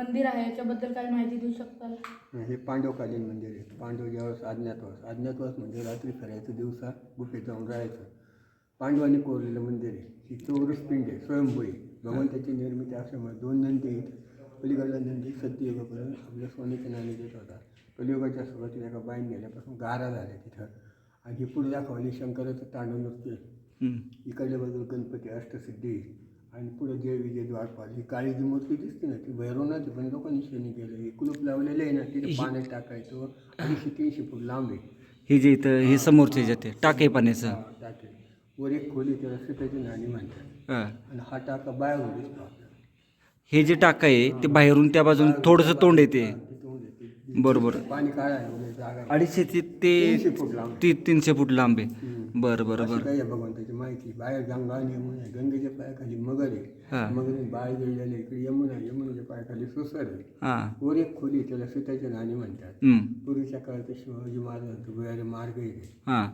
मंदिर आहे याच्याबद्दल काही माहिती देऊ शकताल? हे पांडवकालीन मंदिर आहे. पांडव ज्यावेळेस अज्ञातवास अज्ञातवास म्हणजे रात्री फिरायचं दिवसा गुफेत जाऊन राहायचं. पांडवांनी कोरलेलं मंदिर आहे. ही चौरस पिंड आहे स्वयंभू आहे. भगवंताची निर्मिती असल्यामुळे दोन नंदी आहेत. पलीकडला नंदी सत्ययुगापर्यंत आपल्या सोन्याच्या नाणे देत होता. कलियुगाच्या सुरुवातीला एका बाईन गेल्यापासून गारा झाल्या तिथं. आणि ही पुढे दाखवली शंकराचं तांडव नृत्य हं. इकडल्या बाजूला गणपती अष्टसिद्धी आणि पुढे विजय द्वारपाल ही काळी जी मूर्ती दिसते ना ती भैरवनाची पण लोकांनी शनी केलं. हे कुलूप लावलेलं आहे ना तिथे पाण्यात टाकायचं. अडीचशे तीनशे फूट लांब आहे. हे जे इथं हे समोरचे जाते टाके पाण्याचं. टाके. वर एक खोली त्याला सीताची नाणी म्हणतात. हां. आणि हा टाका बाहेरून दिसतो हे जे टाका आहे ते बाहेरून त्या बाजून थोडंसं तोंड येते. बरोबर. पाणी काळा आहे म्हणजे जागा? आहे. अडीचशे ते तीनशे ते फूट लांब. ती तीनशे फूट लांब आहे. बरं बरं अशी बरं. काही आहे भगवंताची माहिती. बाहेर गंगा आणि यमुना आहे. गंगेच्या पायाखाली मगर हा. आहे मगर बाळ गेलेले इकडे यमुना आहे. यमुनाच्या पायाखाली सुसर आहे. हां. वर एक खोली त्याला सीताची नाणी म्हणतात. हं. पूर्वीच्या काळात शिवाजी महाराजांचं भुयारी मार्ग आहे हां.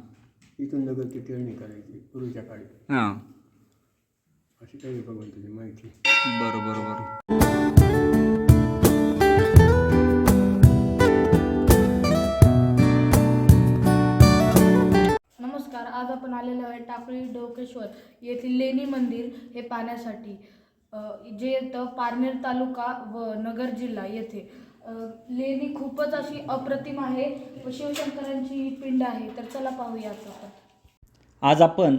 इथून नगरची टेळणी करायची पूर्वीच्या काळी. हां. अशी काही भगवंताची माहिती. बरं बरं बरं. साखळी डोकेश्वर येथील लेणी मंदिर हे पाहण्यासाठी जे येतं पारनेर तालुका व नगर जिल्हा येथे. लेणी खूपच अशी अप्रतिम आहे व शिवशंकरांची ही पिंड आहे. तर चला पाहूयात आपण. आज आपण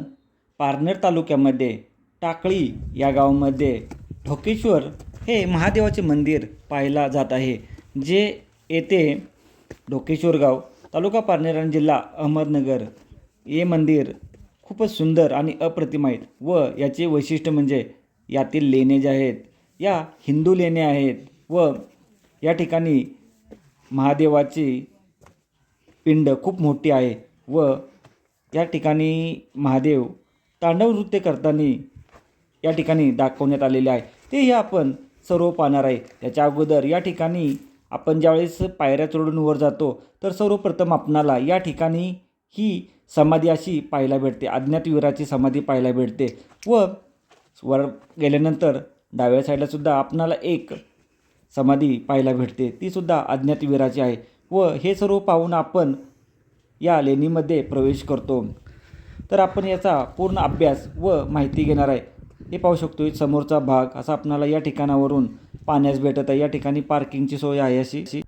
पारनेर तालुक्यामध्ये टाकळी या गावामध्ये ढोकेश्वर हे महादेवाचे मंदिर पाहायला जात आहे जे येथे ढोकेश्वर गाव तालुका पारनेर आणि जिल्हा अहमदनगर हे मंदिर खूपच सुंदर आणि अप्रतिम आहेत व याचे वैशिष्ट्य म्हणजे यातील लेणे जे आहेत या हिंदू लेणे आहेत व या ठिकाणी महादेवाची पिंड खूप मोठी आहे व या ठिकाणी महादेव तांडव नृत्य करताना या ठिकाणी दाखवण्यात आलेले आहे. तेही आपण सर्व पाहणार आहे. त्याच्या अगोदर या ठिकाणी आपण ज्यावेळेस पायऱ्या चढून वर जातो तर सर्वप्रथम आपणाला या ठिकाणी ही समाधी अशी पाहायला भेटते. अज्ञातवीराची समाधी पाहायला भेटते व वर गेल्यानंतर डाव्या साईडलासुद्धा आपणाला एक समाधी पाहायला भेटते. तीसुद्धा अज्ञातवीराची आहे व हे सर्व पाहून आपण या लेणीमध्ये प्रवेश करतो. तर आपण याचा पूर्ण अभ्यास व माहिती घेणार आहे. हे पाहू शकतो समोरचा भाग असा आपणाला या ठिकाणावरून पाण्यास भेटत आहे. या ठिकाणी पार्किंगची सोय आहे अशी अशी.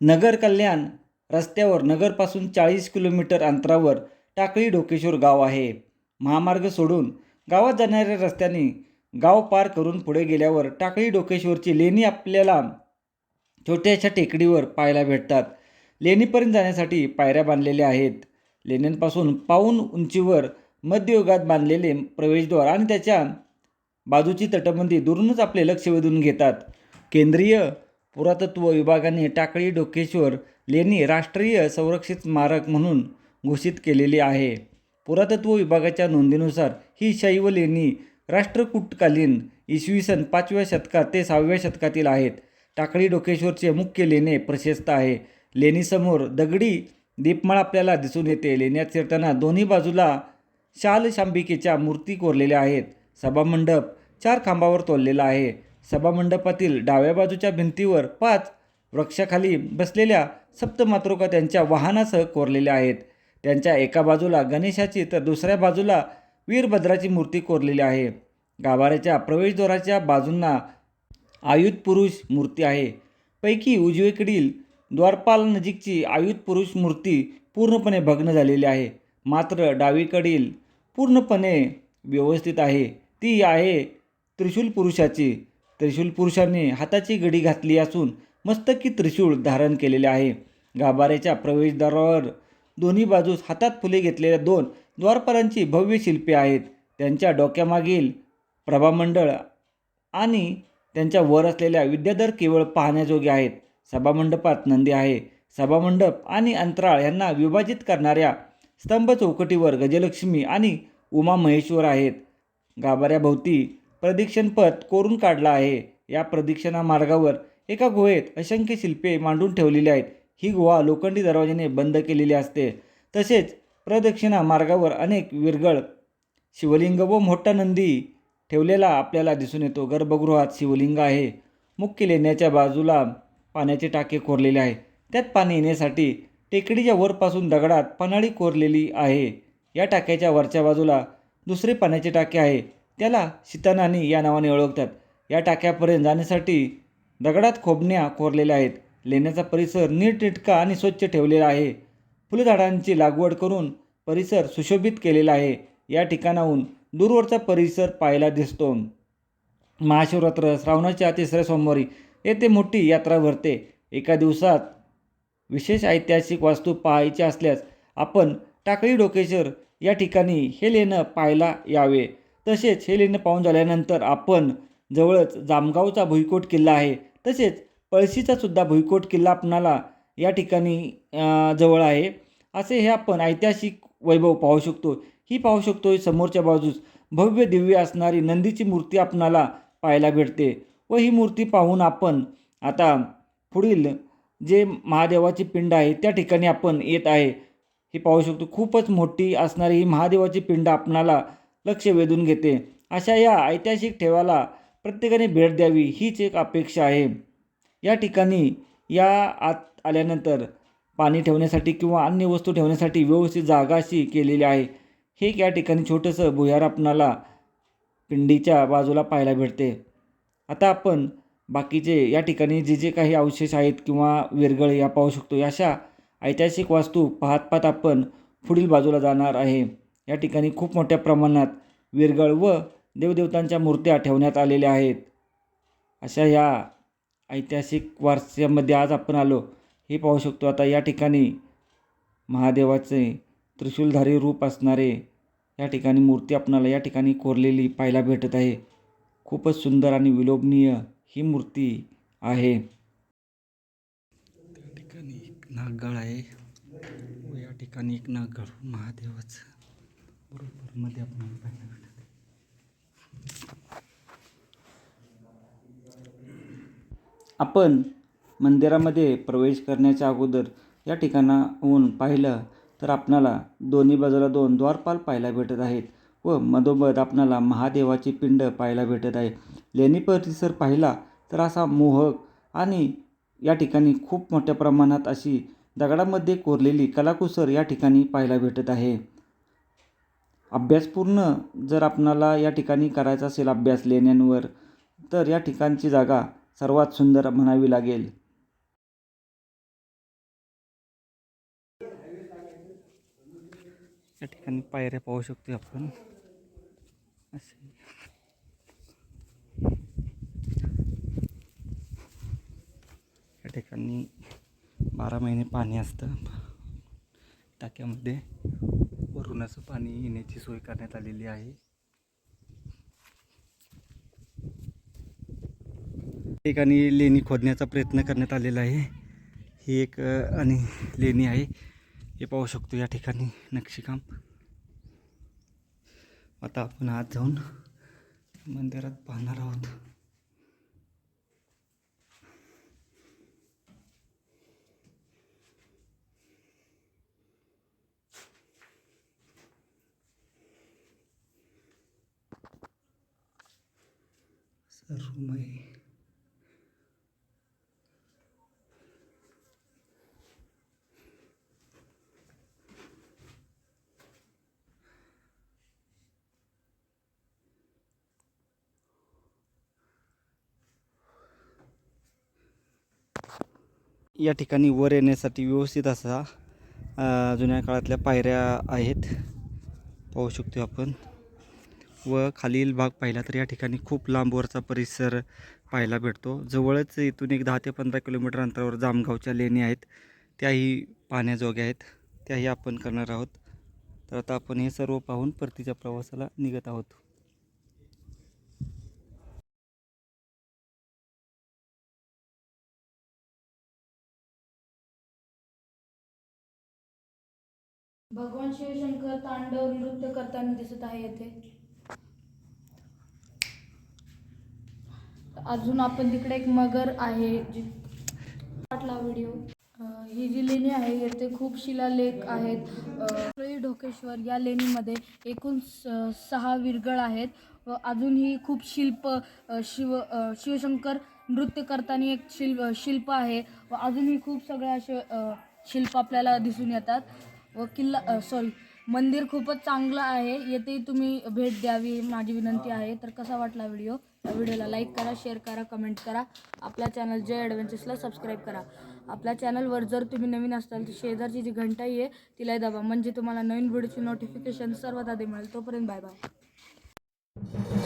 नगर कल्याण रस्त्यावर नगरपासून चाळीस किलोमीटर अंतरावर टाकळी डोकेश्वर गाव आहे. महामार्ग सोडून गावात जाणाऱ्या रस्त्याने गाव पार करून पुढे गेल्यावर टाकळी डोकेश्वरची लेणी आपल्याला छोट्याशा टेकडीवर पाहायला भेटतात. लेणीपर्यंत जाण्यासाठी पायऱ्या बांधलेल्या आहेत. लेण्यांपासून पाऊन उंचीवर मध्ययुगात बांधलेले प्रवेशद्वार आणि त्याच्या बाजूची तटबंदी दुरूनच आपले लक्ष वेधून घेतात. केंद्रीय पुरातत्व विभागाने टाकळी डोकेश्वर लेणी राष्ट्रीय संरक्षित स्मारक म्हणून घोषित केलेली आहे. पुरातत्व विभागाच्या नोंदीनुसार ही शैव लेणी राष्ट्रकूटकालीन इसवी सन पाचव्या शतकात ते सहाव्या शतकातील आहेत. टाकळी डोकेश्वरचे मुख्य लेणे प्रशस्त आहे. लेणीसमोर दगडी दीपमाळ आपल्याला दिसून येते. लेण्यात शिरताना दोन्ही बाजूला शाल शांबिकेच्या मूर्ती कोरलेल्या आहेत. सभामंडप चार खांबावर तोललेला आहे. सभामंडपातील डाव्या बाजूच्या भिंतीवर पाच वृक्षाखाली बसलेल्या सप्तमातृका त्यांच्या वाहनासह कोरलेल्या आहेत. त्यांच्या एका बाजूला गणेशाची तर दुसऱ्या बाजूला वीरभद्राची मूर्ती कोरलेली आहे. गाभाऱ्याच्या प्रवेशद्वाराच्या बाजूंना आयुध पुरुष मूर्ती आहे. पैकी उजवीकडील द्वारपाल नजीकची आयुध पुरुष मूर्ती पूर्णपणे भग्न झालेली आहे. मात्र डावीकडील पूर्णपणे व्यवस्थित आहे. ती आहे त्रिशूल पुरुषाची. त्रिशूल पुरुषाने हाताची गडी घातली असून मस्तकी त्रिशूळ धारण केलेले आहे. गाभाऱ्याच्या प्रवेशद्वारावर दोन्ही बाजूस हातात फुले घेतलेल्या दोन द्वारपालांची भव्य शिल्पे आहेत. त्यांच्या डोक्यामागील प्रभामंडळ आणि त्यांच्या वर असलेल्या विद्याधर केवळ पाहण्याजोगे आहेत. सभामंडपात नंदी आहे. सभामंडप आणि अंतराळ यांना विभाजित करणाऱ्या स्तंभ चौकटीवर गजलक्ष्मी आणि उमा महेश्वर आहेत. गाभाऱ्याभोवती प्रदीक्षणपथ कोरून काढला आहे. या प्रदक्षिणा मार्गावर एका गुहेत असंख्य शिल्पे मांडून ठेवलेली आहेत. ही गुहा लोखंडी दरवाजाने बंद केलेली असते. तसेच प्रदक्षिणा मार्गावर अनेक विरगळ शिवलिंग व मोठा नंदी ठेवलेला आपल्याला दिसून येतो. गर्भगृहात शिवलिंग आहे. मुख्य लेण्याच्या बाजूला पाण्याचे टाके कोरलेले आहे त्यात पाणी येण्यासाठी टेकडीच्या वरपासून दगडात पन्हाळी कोरलेली आहे. या टाक्याच्या वरच्या बाजूला दुसरे पाण्याचे टाके आहे. त्याला सीतानानी या नावाने ओळखतात. या टाक्यापर्यंत जाण्यासाठी दगडात खोबण्या कोरलेल्या आहेत. लेण्याचा परिसर नीटनेटका आणि स्वच्छ ठेवलेला आहे. फुलझाडांची लागवड करून परिसर सुशोभित केलेला आहे. या ठिकाणाहून दूरवरचा परिसर पाहायला दिसतो. महाशिवरात्र श्रावणाच्या तिसऱ्या सोमवारी येथे मोठी यात्रा भरते. एका दिवसात विशेष ऐतिहासिक वास्तू पाहायची असल्यास आपण टाकळी डोकेश्वर या ठिकाणी हे लेणं पाहायला यावे. तसेच हे लेणं पाहून झाल्यानंतर आपण जवळच जामगावचा भुईकोट किल्ला आहे. तसेच पळशीचा सुद्धा भुईकोट किल्ला आपणाला या ठिकाणी जवळ आहे. असे हे आपण ऐतिहासिक वैभव पाहू शकतो. ही पाहू शकतो समोरच्या बाजूस भव्य दिव्य असणारी नंदीची मूर्ती आपणाला पाहायला भेटते व ही मूर्ती पाहून आपण आता पुढील जे महादेवाची पिंड आहे त्या ठिकाणी आपण येत आहे. हे पाहू शकतो. खूपच मोठी असणारी ही महादेवाची पिंड आपणाला लक्ष वेधून घेते. अशा या ऐतिहासिक ठेवाला प्रत्येकाने भेट द्यावी हीच एक अपेक्षा आहे. या ठिकाणी या आत आल्यानंतर पाणी ठेवण्यासाठी किंवा अन्य वस्तू ठेवण्यासाठी व्यवस्थित जागा अशी केलेली आहे. हे एक या ठिकाणी छोटंसं भुयार आपणाला पिंडीच्या बाजूला पाहायला भेटते. आता आपण बाकीचे या ठिकाणी जे जे काही अवशेष आहेत किंवा विरगळ या पाहू शकतो. अशा ऐतिहासिक वास्तू पाहत पाहत आपण पुढील बाजूला जाणार आहे. या ठिकाणी खूप मोठ्या प्रमाणात विरगळ व देवदेवतांच्या मूर्त्या ठेवण्यात आलेल्या आहेत. अशा या ऐतिहासिक वारशामध्ये आज आपण आलो हे पाहू शकतो. आता या ठिकाणी महादेवाचे त्रिशूलधारी रूप असणारे या ठिकाणी मूर्ती आपणाला या ठिकाणी कोरलेली पाहायला भेटत आहे. खूपच सुंदर आणि विलोभनीय ही मूर्ती आहे. त्या ठिकाणी एक नागगळ आहे व या ठिकाणी एक नागगळ महादेवाचं. बरोबर मध्ये आपण पाहायला भेटत आपण मंदिरामध्ये प्रवेश करण्याच्या अगोदर या ठिकाणाहून पाहिलं तर आपणाला दोन्ही बाजूला दोन द्वारपाल पाहायला भेटत आहेत व मधोमध आपणाला महादेवाची पिंड पाहायला भेटत आहे. लेणी परिसर पाहिला तर असा मोहक आणि या ठिकाणी खूप मोठ्या प्रमाणात अशी दगडामध्ये कोरलेली कलाकुसर या ठिकाणी पाहायला भेटत आहे. अभ्यास पूर्ण जर आपणाला या ठिकाणी करायचा असेल अभ्यास लेण्यांवर तर या ठिकाणची जागा सर्वात सुंदर म्हणावी लागेल. या ठिकाणी पायऱ्या पाहू शकतो आपण. असे. या ठिकाणी बारा महिने पाणी असतं. टाक्यामध्ये. वरून असं पाणी येण्याची सोय करण्यात आलेली आहे. ठिकाणी लेणी खोदण्याचा प्रयत्न करण्यात आलेला आहे. ही एक आणि लेणी आहे. हे पाहू शकतो या ठिकाणी नक्षीकाम. आता आपण आत जाऊन मंदिरात पाहणार आहोत. रूम आहे या ठिकाणी वर येण्यासाठी व्यवस्थित असा जुन्या काळातल्या पायऱ्या आहेत. पाहू शकतो आपण. व खालील भाग पाहिला तर या ठिकाणी खूप लांबवरचा परिसर पाहायला भेटतो. जवळच इथून एक दहा ते पंधरा किलोमीटर अंतरावर जामगावच्या लेणी आहेत. त्याही पाहण्याजोग्या आहेत. त्याही आपण करणार आहोत. तर आता आपण हे सर्व पाहून परतीच्या प्रवासाला निघत आहोत. भगवान शिवशंकर तांडव नृत्य करताना दिसत आहे येथे. अजून आपण तिकडे एक मगर आहे जी वाटला व्हिडिओ ही जी लेणी आहे येथे खूप शिलालेख आहेत. ढोकेश्वर या लेणीमध्ये एकूण स- सहा विरगळ आहेत व अजूनही खूप शिल्प शिव शिवशंकर नृत्य करताना एक शिल्प शिल्प आहे व अजूनही खूप सगळे असे शिल्प आपल्याला दिसून येतात. व किल्ला सॉरी मंदिर खूपच चांगलं आहे. येथे तुम्ही भेट द्यावी माझी विनंती आहे. तर कसा वाटला व्हिडिओ व्हिडिओला लाईक करा शेअर करा कमेंट करा. आपल्या चॅनल जय ॲडव्हेंचर्सला सबस्क्राईब करा. आपल्या चॅनलवर जर तुम्ही नवीन असाल तर शेजारची जी घंटाई आहे तिला दाबा. म्हणजे तुम्हाला नवीन व्हिडिओची नोटिफिकेशन सर्वात आधी मिळेल. तोपर्यंत बाय बाय